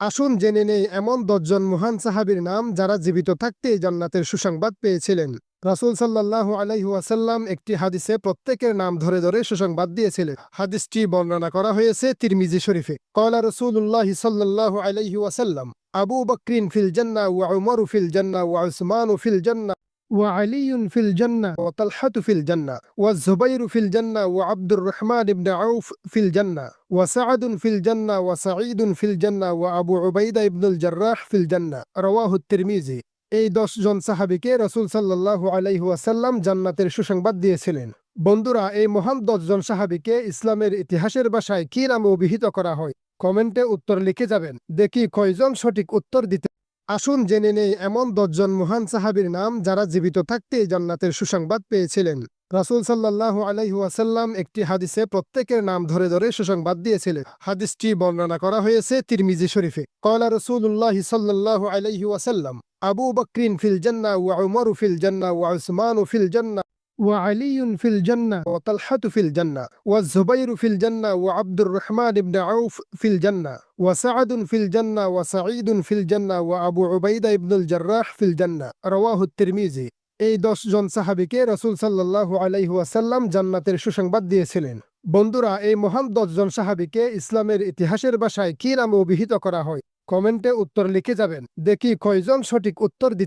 আসুন জেনে নেই এমন দশজন মহান সাহাবির নাম যারা জীবিত থাকতেই জান্নাতের সুসংবাদ পেয়েছিলেন। রাসুল সাল্লাহ আলাইহাসাল্লাম একটি হাদিসে প্রত্যেকের নাম ধরে ধরে সুসংবাদ দিয়েছিলেন। হাদিসটি বর্ণনা করা হয়েছে তিরমিজি শরীফে। কয়লা রসুল্লাহ সাল্লাহ আলাইহি ওয়াসাল্লাম, আবু বকরিন ফিল জান্না ওয়া উমর ফিল জান্নাহ ওয়া উসমান ফিল জান্নাহ। وعلي في الجنة وطلحة في الجنة والزبير في الجنة وعبد الرحمن بن عوف في الجنة وسعد في الجنة وسعيد في الجنة وأبو عبيدة بن الجراح في الجنة رواه الترمذي এই দশ জন সাহাবিকে রসুল সাল্লাহ আলাইহি ওয়াসাল্লাম জান্নাতের সুসংবাদ দিয়েছিলেন বন্ধুরা এই মহান দশজন সাহাবিকে ইসলামের ইতিহাসের ভাষায় কি নামে অভিহিত করা হয় কমেন্টে উত্তর লিখে যাবেন দেখি কয়জন সঠিক উত্তর দিতে আসুন জেনে নেই এমন দশজন মহান সাহাবির নাম যারা জীবিত থাকতেই জান্নাতের সুসংবাদ পেয়েছিলেন। রাসুল সাল্লাহ আলাইহাসাল্লাম একটি হাদিসে প্রত্যেকের নাম ধরে ধরে সুসংবাদ দিয়েছিলেন। হাদিসটি বর্ণনা করা হয়েছে তিরমিজি শরীফে। কয়লা রসুল্লাহ সাল্লাল্লাহু আলাইহি ওয়াসাল্লাম, আবু বকরিন ফিল জান্না ওয়া উমর ফিল জন্না ওয়া উসমান ফিল জান্নাহ। وعلي في الجنة وطلحة في الجنة والزبير في الجنة وعبد الرحمن بن عوف في الجنة وسعد في الجنة وسعيد في الجنة وأبو عبيدة بن الجراح في الجنة رواه الترمذي এই দশ জন সাহাবিকে রসুল সাল্লাল্লাহু আলাইহি ওয়াসাল্লাম জান্নাতের সুসংবাদ দিয়েছিলেন বন্ধুরা এই মহান দশজন সাহাবিকে ইসলামের ইতিহাসের ভাষায় কি নামে অভিহিত করা হয় কমেন্টে উত্তর লিখে যাবেন দেখি কয়জন সঠিক উত্তর দিতে